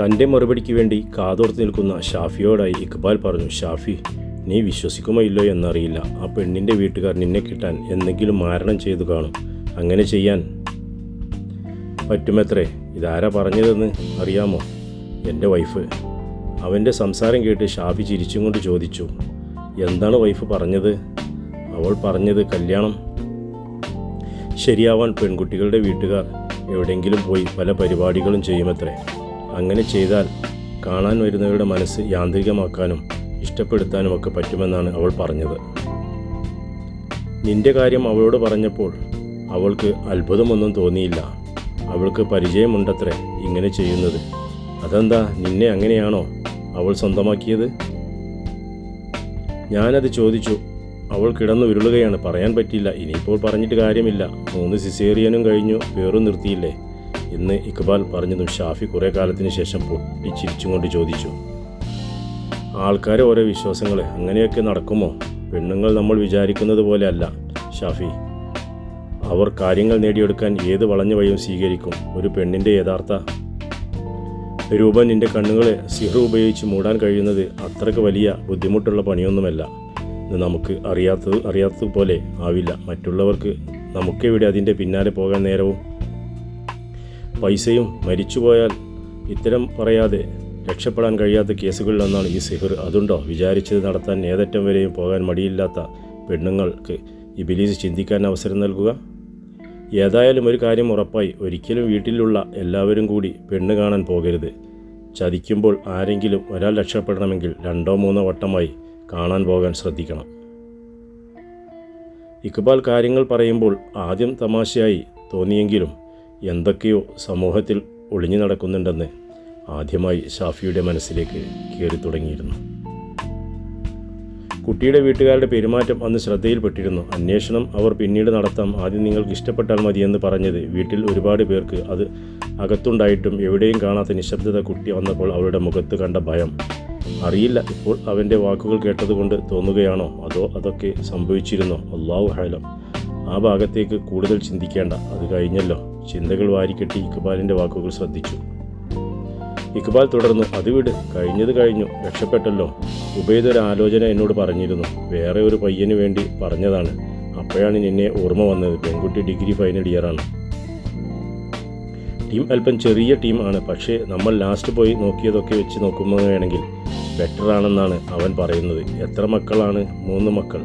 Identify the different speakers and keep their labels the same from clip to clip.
Speaker 1: തന്റെ മറുപടിക്ക് വേണ്ടി കാതോർത്ത് നിൽക്കുന്ന ഷാഫിയോടായി ഇക്ബാൽ പറഞ്ഞു ഷാഫി നീ വിശ്വസിക്കുമോ ഇല്ലോ എന്നറിയില്ല. ആ പെണ്ണിന്റെ വീട്ടുകാർ നിന്നെ കിട്ടാൻ എന്തെങ്കിലും മാരണം ചെയ്തു കാണും. അങ്ങനെ ചെയ്യാൻ പറ്റുമത്രേ? ഇതാരാ പറഞ്ഞതെന്ന് അറിയാമോ? എന്റെ വൈഫ്. അവന്റെ സംസാരം കേട്ട് ഷാഫി ചിരിച്ചും കൊണ്ട് ചോദിച്ചു എന്താണ് വൈഫ് പറഞ്ഞത്? അവൾ പറഞ്ഞത് കല്യാണം. ശരിയാവാൻ പെൺകുട്ടികളുടെ വീട്ടുകാർ എവിടെയെങ്കിലും പോയി പല പരിപാടികളും ചെയ്യുമത്രേ? അങ്ങനെ ചെയ്താൽ കാണാൻ വരുന്നവരുടെ മനസ്സ് യാന്ത്രികമാക്കാനും ഇഷ്ടപ്പെടുത്താനും ഒക്കെ പറ്റുമെന്നാണ് അവൾ പറഞ്ഞത്. നിന്റെ കാര്യം അവളോട് പറഞ്ഞപ്പോൾ അവൾക്ക് അത്ഭുതമൊന്നും തോന്നിയില്ല. അവൾക്ക് പരിചയമുണ്ടത്രേ ഇങ്ങനെ ചെയ്യുന്നത്. അതെന്താ നിന്നെ അങ്ങനെയാണോ അവൾ സ്വന്തമാക്കിയത്? ഞാനത് ചോദിച്ചു. അവൾ കിടന്നു ഉരുളുകയാണ് പറയാൻ പറ്റില്ല ഇനിയിപ്പോൾ പറഞ്ഞിട്ട് കാര്യമില്ല. മൂന്ന് സിസേറിയനും കഴിഞ്ഞു. പേറും നിർത്തിയില്ലേ? എന്ന് ഇക്ബാൽ പറഞ്ഞതും ഷാഫി കുറേ കാലത്തിന് ശേഷം പൊട്ടി ചിരിച്ചും കൊണ്ട് ചോദിച്ചു. ആൾക്കാരെ ഓരോ വിശ്വാസങ്ങൾ അങ്ങനെയൊക്കെ നടക്കുമോ? പെണ്ണുങ്ങൾ നമ്മൾ വിചാരിക്കുന്നത് പോലെ അല്ല. ഷാഫി അവർ കാര്യങ്ങൾ നേടിയെടുക്കാൻ ഏത് വളഞ്ഞ വഴിയും സ്വീകരിക്കും. ഒരു പെണ്ണിന്റെ യഥാർത്ഥ രൂപം നിന്റെ കണ്ണുകളെ സിഹർ ഉപയോഗിച്ച് മൂടാൻ കഴിയുന്നത് അത്രയ്ക്ക് വലിയ ബുദ്ധിമുട്ടുള്ള പണിയൊന്നുമല്ല. ഇത് നമുക്ക് അറിയാത്തത് അറിയാത്തതുപോലെ ആവില്ല. മറ്റുള്ളവർക്ക് നമുക്കെവിടെ അതിന്റെ പിന്നാലെ പോകാൻ നേരവും പൈസയും മരിച്ചുപോയാൽ ഇത്തരം പറയാതെ രക്ഷപ്പെടാൻ കഴിയാത്ത കേസുകളിലൊന്നാണ് ഈ സിഹർ. അതുണ്ടോ? വിചാരിച്ചത് നടത്താൻ ഏതറ്റം വരെയും പോകാൻ മടിയില്ലാത്ത പെണ്ണുങ്ങൾക്ക് ഇബിലീസ് ചിന്തിക്കാൻ അവസരം നൽകുക? ഏതായാലും ഒരു കാര്യം ഉറപ്പായി. ഒരിക്കലും വീട്ടിലുള്ള എല്ലാവരും കൂടി പെണ്ണ് കാണാൻ പോകരുത്. ചതിക്കുമ്പോൾ ആരെങ്കിലും ഒരാൾ രക്ഷപ്പെടണമെങ്കിൽ രണ്ടോ മൂന്നോ വട്ടമായി കാണാൻ പോകാൻ ശ്രദ്ധിക്കണം. ഇക്ബാൽ കാര്യങ്ങൾ പറയുമ്പോൾ ആദ്യം തമാശയായി തോന്നിയെങ്കിലും എന്തൊക്കെയോ സമൂഹത്തിൽ ഒളിഞ്ഞു നടക്കുന്നുണ്ടെന്ന് ആദ്യമായി ഷാഫിയുടെ മനസ്സിലേക്ക് കയറി തുടങ്ങിയിരുന്നു കുട്ടിയുടെ വീട്ടുകാരുടെ പെരുമാറ്റം അന്ന് ശ്രദ്ധയിൽപ്പെട്ടിരുന്നു. അന്വേഷണം അവർ പിന്നീട് നടത്താം. ആദ്യം നിങ്ങൾക്ക് ഇഷ്ടപ്പെട്ടാൽ മതിയെന്ന് പറഞ്ഞത് വീട്ടിൽ ഒരുപാട് പേർക്ക് അത് അകത്തുണ്ടായിട്ടും എവിടെയും കാണാത്ത നിശബ്ദത കുട്ടി വന്നപ്പോൾ അവരുടെ മുഖത്ത് കണ്ട ഭയം. അറിയില്ല ഇപ്പോൾ അവന്റെ വാക്കുകൾ കേട്ടതുകൊണ്ട് തോന്നുകയാണോ? അതോ അതൊക്കെ സംഭവിച്ചിരുന്നോ? അള്ളാഹു ഹൈലം ആ ഭാഗത്തേക്ക് കൂടുതൽ ചിന്തിക്കേണ്ട. അത് കഴിഞ്ഞല്ലോ. ചിന്തകൾ വാരിക്കെട്ടി ഇക്ബാലിന്റെ വാക്കുകൾ ശ്രദ്ധിച്ചു. ഇക്ബാൽ തുടർന്നു അത് വിട് കഴിഞ്ഞത് കഴിഞ്ഞു രക്ഷപ്പെട്ടല്ലോ ഉബൈദ് ഒരു ആലോചന എന്നോട് പറഞ്ഞിരുന്നു. വേറെ ഒരു പയ്യന് വേണ്ടി പറഞ്ഞതാണ്. അപ്പോഴാണ് നിന്നെ ഓർമ്മ വന്നത്. പെൺകുട്ടി ഡിഗ്രി ഫൈനൽ ഇയറാണ് ടീം അല്പം ചെറിയ ടീം ആണ്. പക്ഷേ നമ്മൾ ലാസ്റ്റ് പോയി നോക്കിയതൊക്കെ വെച്ച് നോക്കുമ്പോൾ വേണമെങ്കിൽ ബെറ്റർ ആണെന്നാണ് അവൻ പറയുന്നത്. എത്ര മക്കളാണ്? മൂന്ന് മക്കൾ.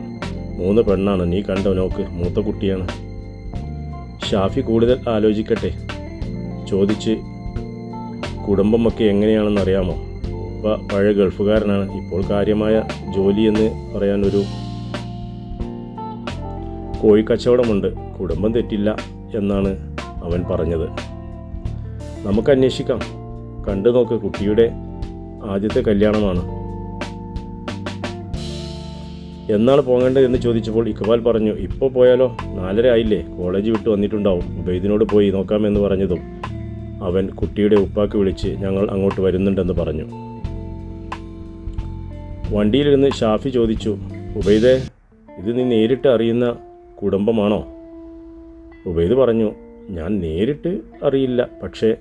Speaker 1: മൂന്ന് പെണ്ണാണ്. നീ കണ്ടോ നോക്ക് മൂത്ത കുട്ടിയാണ്. ഷാഫി കൂടുതൽ ആലോചിക്കട്ടെ? ചോദിച്ച് കുടുംബമൊക്കെ എങ്ങനെയാണെന്ന് അറിയാമോ? ഇപ്പം പഴയ ഗൾഫുകാരനാണ്. ഇപ്പോൾ കാര്യമായ ജോലി എന്ന് പറയാനൊരു കോഴിക്കച്ചവടമുണ്ട് കുടുംബം തെറ്റില്ല എന്നാണ് അവൻ പറഞ്ഞത്. നമുക്ക് അന്വേഷിക്കാം. കണ്ടു നോക്ക് കുട്ടിയുടെ ആദ്യത്തെ കല്യാണമാണ്. എന്നാണ് പോകേണ്ടത് എന്ന് ചോദിച്ചപ്പോൾ ഇക്ബാൽ പറഞ്ഞു ഇപ്പോൾ പോയാലോ? നാലര ആയില്ലേ? കോളേജ് വിട്ട് വന്നിട്ടുണ്ടാവും. ഉബൈദിനോട് പോയി നോക്കാമെന്ന് പറഞ്ഞതും. അവൻ കുട്ടിയുടെ ഉപ്പാക്ക് വിളിച്ച് ഞങ്ങൾ അങ്ങോട്ട് വരുന്നുണ്ടെന്ന് പറഞ്ഞു. വണ്ടിയിലിരുന്ന് ഷാഫി ചോദിച്ചു ഉബൈദേ ഇത് നീ നേരിട്ട് അറിയുന്ന കുടുംബമാണോ? ഉബൈദ് പറഞ്ഞു ഞാൻ നേരിട്ട് അറിയില്ല പക്ഷേ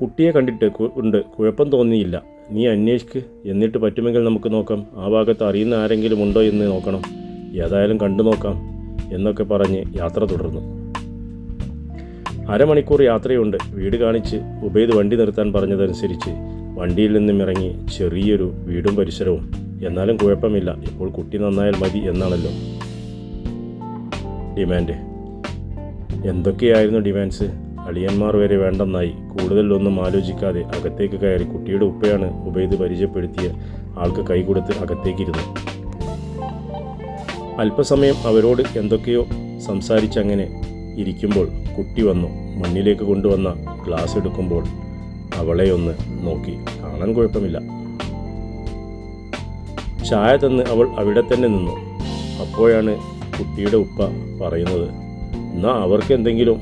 Speaker 1: കുട്ടിയെ കണ്ടിട്ട് ഉണ്ട് കുഴപ്പം തോന്നിയില്ല. നീ അന്വേഷിക്ക് എന്നിട്ട് പറ്റുമെങ്കിൽ നമുക്ക് നോക്കാം. ആ ഭാഗത്ത് അറിയുന്ന ആരെങ്കിലും ഉണ്ടോ എന്ന് നോക്കണം. ഏതായാലും കണ്ടു നോക്കാം എന്നൊക്കെ പറഞ്ഞ് യാത്ര തുടർന്നു. അരമണിക്കൂർ യാത്രയുണ്ട്. വീട് കാണിച്ച് ഉബൈദ് വണ്ടി നിർത്താൻ പറഞ്ഞതനുസരിച്ച് വണ്ടിയിൽ നിന്നും ഇറങ്ങി ചെറിയൊരു വീടും പരിസരവും. എന്നാലും കുഴപ്പമില്ല. ഇപ്പോൾ കുട്ടി നന്നായാൽ മതി എന്നാണല്ലോ. ഡിമാൻഡ്. എന്തൊക്കെയായിരുന്നു ഡിമാൻഡ്സ്? അളിയന്മാർ വരെ വേണ്ടെന്നായി. കൂടുതലൊന്നും ആലോചിക്കാതെ അകത്തേക്ക് കയറി കുട്ടിയുടെ ഉപ്പയാണ് ഉബൈദ് പരിചയപ്പെടുത്തിയ ആൾക്ക് കൈ കൊടുത്ത് അകത്തേക്കിരുന്നു. അല്പസമയം അവരോട് എന്തൊക്കെയോ സംസാരിച്ചങ്ങനെ ഇരിക്കുമ്പോൾ കുട്ടി വന്നു. മുന്നിലേക്ക് കൊണ്ടുവന്ന ഗ്ലാസ് എടുക്കുമ്പോൾ അവളെ ഒന്ന് നോക്കി. കാണാൻ കുഴപ്പമില്ല. ചായ തന്ന് അവൾ അവിടെ തന്നെ നിന്നു. അപ്പോഴാണ് കുട്ടിയുടെ ഉപ്പ പറയുന്നത് എന്നാ അവർക്ക് എന്തെങ്കിലും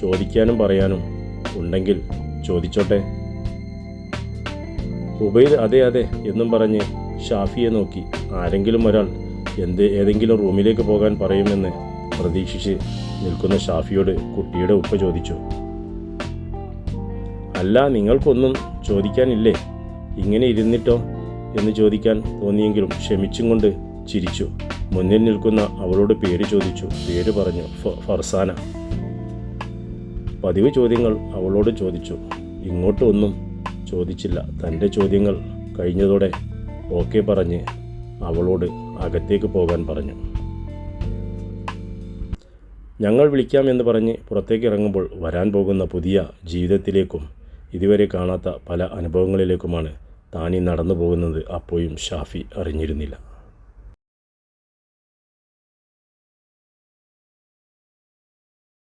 Speaker 1: ചോദിക്കാനും പറയാനും ഉണ്ടെങ്കിൽ ചോദിച്ചോട്ടെ. ഉബൈദ് അതെ അതെ എന്നും പറഞ്ഞ് ഷാഫിയെ നോക്കി. ആരെങ്കിലും ഒരാൾ എന്ത് ഏതെങ്കിലും റൂമിലേക്ക് പോകാൻ പറയുമെന്ന് പ്രതീക്ഷിച്ച് നിൽക്കുന്ന ഷാഫിയോട് കുട്ടിയുടെ ഉപ്പ ചോദിച്ചു അല്ല നിങ്ങൾക്കൊന്നും ചോദിക്കാനില്ലേ? ഇങ്ങനെ ഇരുന്നിട്ടോ? എന്ന് ചോദിക്കാൻ തോന്നിയെങ്കിലും ക്ഷമിച്ചും കൊണ്ട് ചിരിച്ചു. മുന്നിൽ നിൽക്കുന്ന അവളോട് പേര് ചോദിച്ചു. പേര് പറഞ്ഞു ഫർസാന. പതിവ് ചോദ്യങ്ങൾ അവളോട് ചോദിച്ചു. ഇങ്ങോട്ടൊന്നും ചോദിച്ചില്ല. തന്റെ ചോദ്യങ്ങൾ കഴിഞ്ഞതോടെ ഓക്കെ പറഞ്ഞ് അവളോട് അകത്തേക്ക് പോകാൻ പറഞ്ഞു. ഞങ്ങൾ വിളിക്കാം എന്ന് പറഞ്ഞ് പുറത്തേക്ക് ഇറങ്ങുമ്പോൾ വരാൻ പോകുന്ന പുതിയ ജീവിതത്തിലേക്കും ഇതുവരെ കാണാത്ത പല അനുഭവങ്ങളിലേക്കുമാണ് താനി നടന്നു പോകുന്നത്. അപ്പോഴും ഷാഫി അറിഞ്ഞിരുന്നില്ല.